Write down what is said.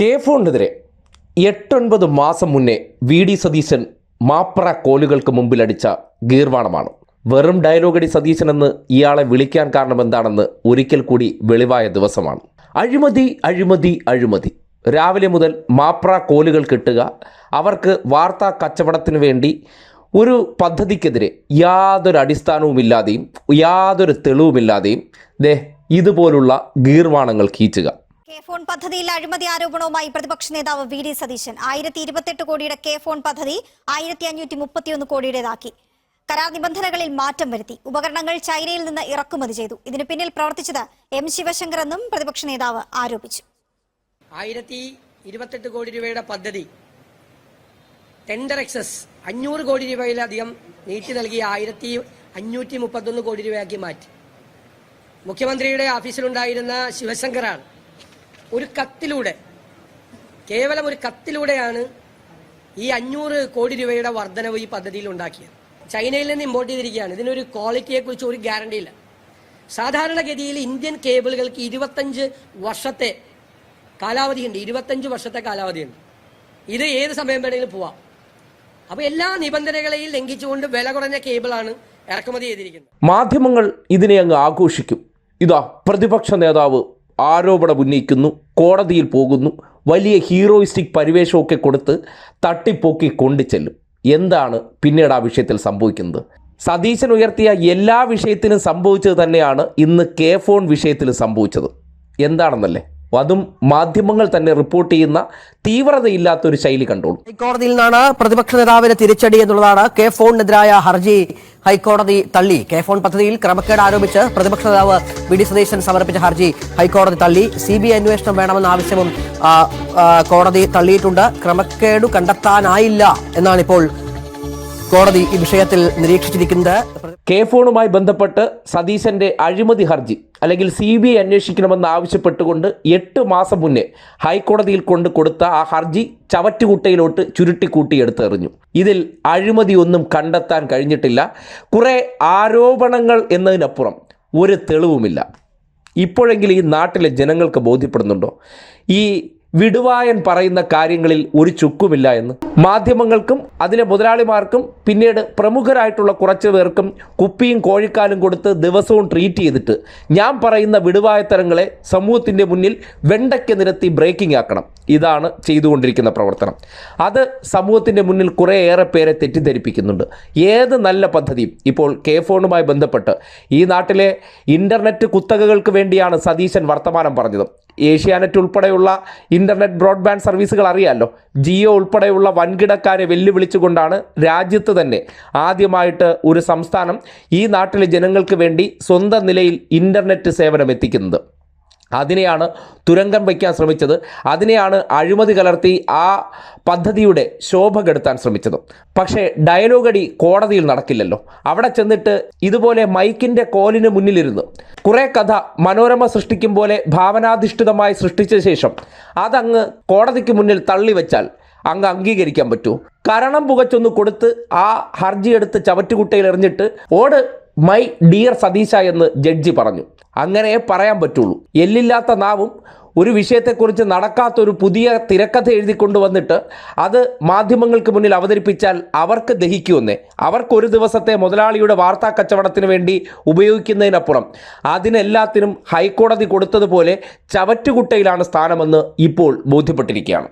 K ഫോണിനെതിരെ എട്ടൊൻപത് മാസം മുന്നേ വി ഡി സതീശൻ മാപ്ര കോലുകൾക്ക് മുമ്പിലടിച്ച ഗീർവാണമാണ്. വെറും ഡയലോഗടി സതീശൻ എന്ന് ഇയാളെ വിളിക്കാൻ കാരണം എന്താണെന്ന് ഒരിക്കൽ കൂടി വെളിവായ ദിവസമാണ്. അഴിമതി അഴിമതി അഴിമതി. രാവിലെ മുതൽ മാപ്ര കോലുകൾ കിട്ടുക അവർക്ക് വാർത്താ കച്ചവടത്തിന് വേണ്ടി ഒരു പദ്ധതിക്കെതിരെ യാതൊരു അടിസ്ഥാനവുമില്ലാതെയും യാതൊരു തെളിവുമില്ലാതെയും ദേ ഇതുപോലുള്ള ഗീർവാണങ്ങൾ കീച്ചുക. കെ ഫോൺ പദ്ധതിയിൽ അഴിമതി ആരോപണവുമായി പ്രതിപക്ഷ നേതാവ് വി ഡി സതീശൻ. ആയിരത്തി ഇരുപത്തെട്ട് കോടിയുടെ കെ ഫോൺ പദ്ധതി ആയിരത്തി അഞ്ഞൂറ്റി മുപ്പത്തിയൊന്ന് കോടിയുടേതാക്കി. കരാർ നിബന്ധനകളിൽ മാറ്റം വരുത്തി. ഉപകരണങ്ങൾ ചൈനയിൽ നിന്ന് ഇറക്കുമതി ചെയ്തു. ഇതിനു പിന്നിൽ പ്രവർത്തിച്ചത് എം ശിവശങ്കർ എന്നും പ്രതിപക്ഷ നേതാവ് ആരോപിച്ചു. ആയിരത്തി ഇരുപത്തെട്ട് കോടി രൂപയുടെ പദ്ധതി ടെൻഡർ എക്സസ് അഞ്ഞൂറ് കോടി രൂപയിലധികം നീട്ടി നൽകി ആയിരത്തി അഞ്ഞൂറ്റി മുപ്പത്തൊന്ന് കോടി രൂപയാക്കി മാറ്റി. മുഖ്യമന്ത്രിയുടെ ഓഫീസിലുണ്ടായിരുന്ന ശിവശങ്കറാണ്. ഒരു കത്തിലൂടെ കേവലം ഒരു കത്തിലൂടെയാണ് ഈ അഞ്ഞൂറ് കോടി രൂപയുടെ വർധനവ് ഈ പദ്ധതിയിൽ ഉണ്ടാക്കിയത്. ചൈനയിൽ നിന്ന് ഇമ്പോർട്ട് ചെയ്തിരിക്കുകയാണ്. ഇതിനൊരു ക്വാളിറ്റിയെക്കുറിച്ച് ഒരു ഗ്യാരണ്ടി ഇല്ല. സാധാരണഗതിയിൽ ഇന്ത്യൻ കേബിളുകൾക്ക് ഇരുപത്തഞ്ച് വർഷത്തെ കാലാവധിയുണ്ട്. ഇരുപത്തഞ്ച് വർഷത്തെ കാലാവധിയുണ്ട്. ഇത് ഏത് സമയം വേണമെങ്കിലും പോവാം. അപ്പോൾ എല്ലാ നിബന്ധനകളെയും ലംഘിച്ചുകൊണ്ട് വില കുറഞ്ഞ കേബിളാണ് ഇറക്കുമതി ചെയ്തിരിക്കുന്നത്. മാധ്യമങ്ങൾ ഇതിനെ അങ്ങ് ആഘോഷിക്കും. ഇതാ പ്രതിപക്ഷ നേതാവ് ആരോപണം ഉന്നയിക്കുന്നു കോടതിയിൽ പോകുന്നു വലിയ ഹീറോയിസ്റ്റിക് പരിവേഷമൊക്കെ കൊടുത്ത് തട്ടിപ്പൊക്കി കൊണ്ടുചെല്ലും. എന്താണ് പിന്നീട് ആ വിഷയത്തിൽ സംഭവിക്കുന്നത്? സതീശൻ ഉയർത്തിയ എല്ലാ വിഷയത്തിനും സംഭവിച്ചത് തന്നെയാണ് ഇന്ന് കെ ഫോൺ വിഷയത്തിൽ സംഭവിച്ചത്. എന്താണെന്നല്ലേ? അതും മാധ്യമങ്ങൾ തന്നെ റിപ്പോർട്ട് ചെയ്യുന്ന തീവ്രതയില്ലാത്തൊരു ശൈലി കണ്ടോളൂ. ഹൈക്കോടതിയിൽ നിന്നാണ് പ്രതിപക്ഷ നേതാവിന് തിരിച്ചടി എന്നുള്ളതാണ് കെ ഫോണിനെതിരായ ഹർജി ഹൈക്കോടതി തള്ളി. കെ ഫോൺ പദ്ധതിയിൽ ക്രമക്കേട് ആരോപിച്ച് പ്രതിപക്ഷ നേതാവ് വി ഡി സതീശൻ സമർപ്പിച്ച ഹർജി ഹൈക്കോടതി തള്ളി. സി ബി ഐ അന്വേഷണം വേണമെന്ന ആവശ്യവും കോടതി തള്ളിയിട്ടുണ്ട്. ക്രമക്കേടു കണ്ടെത്താനായില്ല എന്നാണ് ഇപ്പോൾ കോടതി ഈ വിഷയത്തിൽ നിരീക്ഷിച്ചിരിക്കുന്നത് കെ ഫോണുമായി ബന്ധപ്പെട്ട് സതീശന്റെ അഴിമതി ഹർജി അല്ലെങ്കിൽ സി ബി ഐ അന്വേഷിക്കണമെന്ന് ആവശ്യപ്പെട്ടുകൊണ്ട് എട്ട് മാസം മുന്നേ ഹൈക്കോടതിയിൽ കൊണ്ട് കൊടുത്ത ആ ഹർജി ചവറ്റുകുട്ടയിലോട്ട് ചുരുട്ടിക്കൂട്ടി എടുത്തെറിഞ്ഞു ഇതിൽ അഴിമതി ഒന്നും കണ്ടെത്താൻ കഴിഞ്ഞിട്ടില്ല. കുറെ ആരോപണങ്ങൾ എന്നതിനപ്പുറം ഒരു തെളിവുമില്ല. ഇപ്പോഴെങ്കിലും ഈ നാട്ടിലെ ജനങ്ങൾക്ക് ബോധ്യപ്പെടുന്നുണ്ടോ? ഈ വിടുവായൻ പറയുന്ന കാര്യങ്ങളിൽ ഒരു ചുക്കുമില്ല എന്ന്. മാധ്യമങ്ങൾക്കും അതിലെ മുതലാളിമാർക്കും പിന്നീട് പ്രമുഖരായിട്ടുള്ള കുറച്ച് പേർക്കും കുപ്പിയും കോഴിക്കാലും കൊടുത്ത് ദിവസവും ട്രീറ്റ് ചെയ്തിട്ട് ഞാൻ പറയുന്ന വിടുവായത്തരങ്ങളെ സമൂഹത്തിന്റെ മുന്നിൽ വെണ്ടയ്ക്ക് നിരത്തി ബ്രേക്കിംഗ് ആക്കണം. ഇതാണ് ചെയ്തുകൊണ്ടിരിക്കുന്ന പ്രവർത്തനം. അത് സമൂഹത്തിന്റെ മുന്നിൽ കുറേയേറെ പേരെ തെറ്റിദ്ധരിപ്പിക്കുന്നുണ്ട്. ഏത് നല്ല പദ്ധതിയും ഇപ്പോൾ കെ ഫോണുമായി ബന്ധപ്പെട്ട് ഈ നാട്ടിലെ ഇന്റർനെറ്റ് കുത്തകകൾക്ക് വേണ്ടിയാണ് സതീശൻ വർത്തമാനം പറഞ്ഞത്. ഏഷ്യാനെറ്റ് ഉൾപ്പെടെയുള്ള ഇന്റർനെറ്റ് ബ്രോഡ്ബാൻഡ് സർവീസുകൾ അറിയാമല്ലോ ജിയോ ഉൾപ്പെടെയുള്ള വൻകിടക്കാരെ വെല്ലുവിളിച്ചുകൊണ്ടാണ് രാജ്യത്ത് തന്നെ ആദ്യമായിട്ട് ഒരു സംസ്ഥാനം ഈ നാട്ടിലെ ജനങ്ങൾക്ക് വേണ്ടി സ്വന്തം നിലയിൽ ഇന്റർനെറ്റ് സേവനം എത്തിക്കുന്നത് അതിനെയാണ് തുരങ്കം വയ്ക്കാൻ ശ്രമിച്ചത്. അതിനെയാണ് അഴിമതി കലർത്തി ആ പദ്ധതിയുടെ ശോഭ കെടുത്താൻ ശ്രമിച്ചത്. പക്ഷേ ഡയലോഗടി കോടതിയിൽ നടക്കില്ലല്ലോ. അവിടെ ചെന്നിട്ട് ഇതുപോലെ മൈക്കിന്റെ കോലിന് മുന്നിലിരുന്ന്. കുറേ കഥ മനോരമ സൃഷ്ടിക്കും പോലെ ഭാവനാധിഷ്ഠിതമായി സൃഷ്ടിച്ച ശേഷം അതങ്ങ് കോടതിക്ക് മുന്നിൽ തള്ളിവെച്ചാൽ അങ്ങ് അംഗീകരിക്കാൻ പറ്റൂ. കരണം പുകച്ചൊന്ന് കൊടുത്ത് ആ ഹർജി എടുത്ത് ചവറ്റുകുട്ടയിൽ എറിഞ്ഞിട്ട് ഓട് മൈ ഡിയർ സതീശ എന്ന് ജഡ്ജി പറഞ്ഞു. അങ്ങനെ പറയാൻ പറ്റുള്ളൂ. എല്ലില്ലാത്ത നാവും ഒരു വിഷയത്തെക്കുറിച്ച് നടക്കാത്തൊരു പുതിയ തിരക്കഥ എഴുതി കൊണ്ടുവന്നിട്ട് അത് മാധ്യമങ്ങൾക്ക് മുന്നിൽ അവതരിപ്പിച്ചാൽ അവർക്ക് ദഹിക്കുമെന്നേ. അവർക്കൊരു ദിവസത്തെ മുതലാളിയുടെ വാർത്താ കച്ചവടത്തിന് വേണ്ടി ഉപയോഗിക്കുന്നതിനപ്പുറം അതിനെല്ലാത്തിനും ഹൈക്കോടതി കൊടുത്തതുപോലെ ചവറ്റുകുട്ടയിലാണ് സ്ഥാനമെന്ന് ഇപ്പോൾ ബോധ്യപ്പെട്ടിരിക്കുകയാണ്.